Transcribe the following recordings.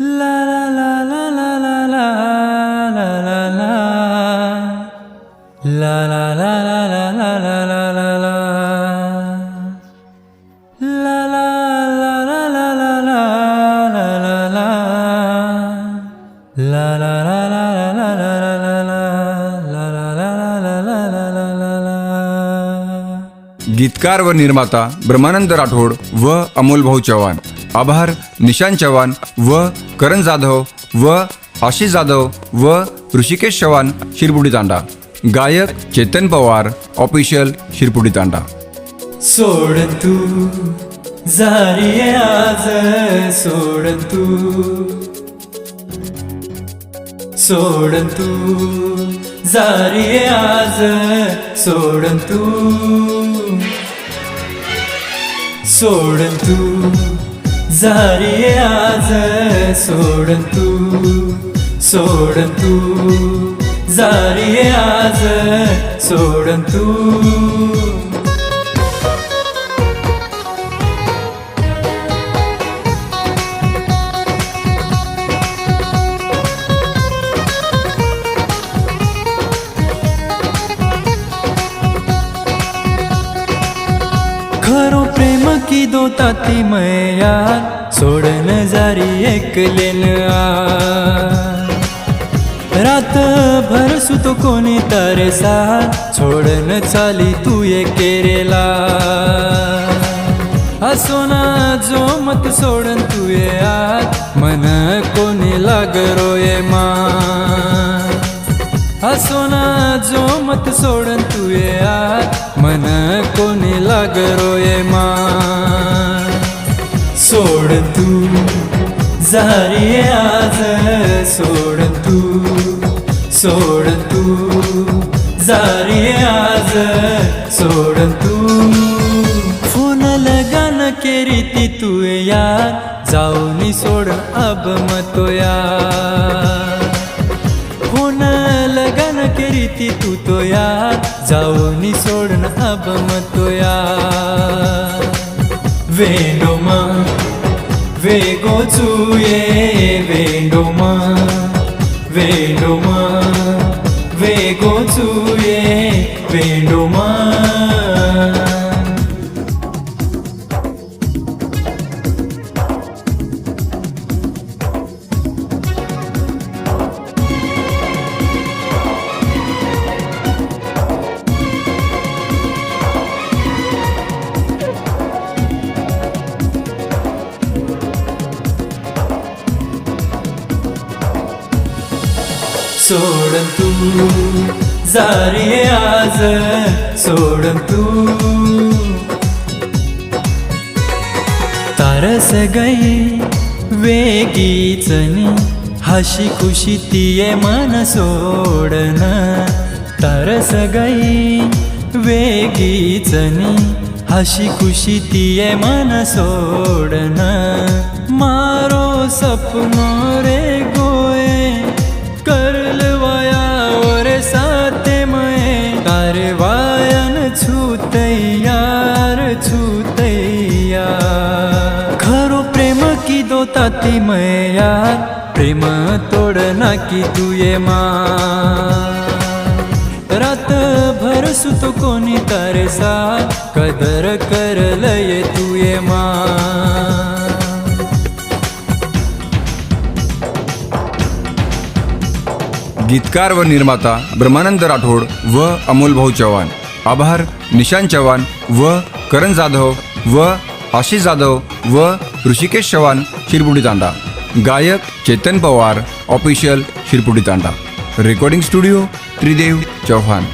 La la la la la la la la la la la la la la गीतकार व निर्माता ब्रह्मानंद राठोड व अमोल भाऊ चव्हाण आभार निशांत चव्हाण व करण जाधव व आशिष जाधव व ऋषिकेश चव्हाण शिरपुडी तांडा. गायक चेतन पवार ऑफिशियल शिरपुडी तांडा. सोड तू जारी आज सोड तू. सोड तू जारी आज सोड तू. सोड तू जारी आज सोड तू सोड तू. जारी आज सोड तू. प्रेम दो ताती मया सोडन जारी एकलेन आ। रात भर सुतो कोणी तारे सा छोडन चाली तू ये केरेला। असो ना जो मत सोडन तू ये आत मन कोणी लाग रोये मा। असो ना जो मत सोडन तू ये आत. मन कोणी लाग रोये मा सोड तू जारी आज. सोड तू सोड तू जारी आज. सोड तू. फोन लगान केरी ती तू यार जाऊनी सोड अब मतो यार प्रीती तू तो या जाऊनी सोडन अब मतो या वेंडोमा वेंडो चुये वेंडोमा वेंडोमा वेगो वेंडो वेंडोमा सोडन तू जारी आज सोडन तू. तारस गई वेगीचनी हाशी खुशी तिये मन सोडन. तरस गई वेगीचनी हाशी खुशी तिये मन सोडन. मारो सपनो रे गो दो प्रेम तोडना की तुये मा. रात भर सुतो कोणी तारे कदर करल ये मा. गीतकार व निर्माता ब्रह्मानंद राठोड व अमोल भाऊ चव्हाण. आभार निशांत चव्हाण व करण जाधव व आशिष जाधव व ऋषिकेश चव्हाण. शिरपुडी तांडा. गायक Chetan Pawar official Shirpudi Tanda. Recording studio Tridev Chavan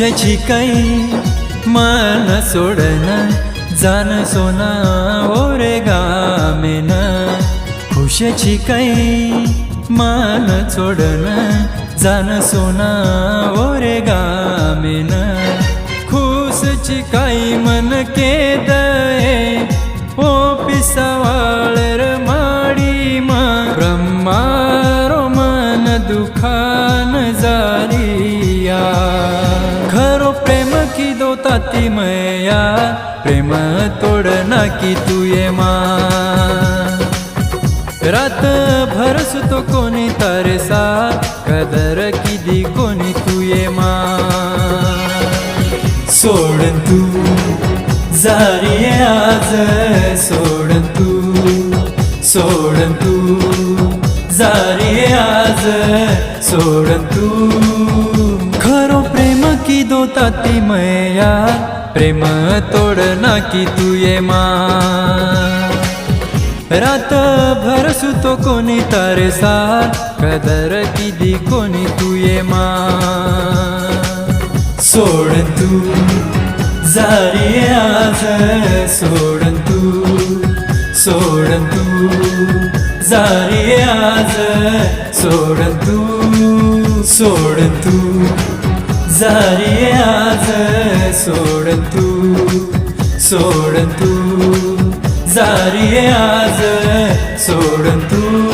खुशाची काही मन सोडन जान सोना ओरे गामेन. खुशाची काही मान सोडन जान सोना ओरे गामेन. खुसची काही मन केदये ओ पिसावाळर माडी मा. ब्रह्मारो मन दुखा की दो ताती मैया प्रेम तोड नाकी तू ये मा. रात भर सुतो कोणी तारे सा कदर किदी कोणी तू ये मा. सोडन तू जारी आज सोडन तू सोडन तू जारी आज सोडन तू. प्रेम की दो ताती मया प्रेम तोड नाकी तू ये मा रात भर सुतो कोणी तारे सार कदर किदी कोणी तू ये मा सोड तू जारी आज सोडन तू सोडन तू जारी आज सोडन तू सोड तू जारी आज सोड तू सोड तू। जारी आज सोड तू।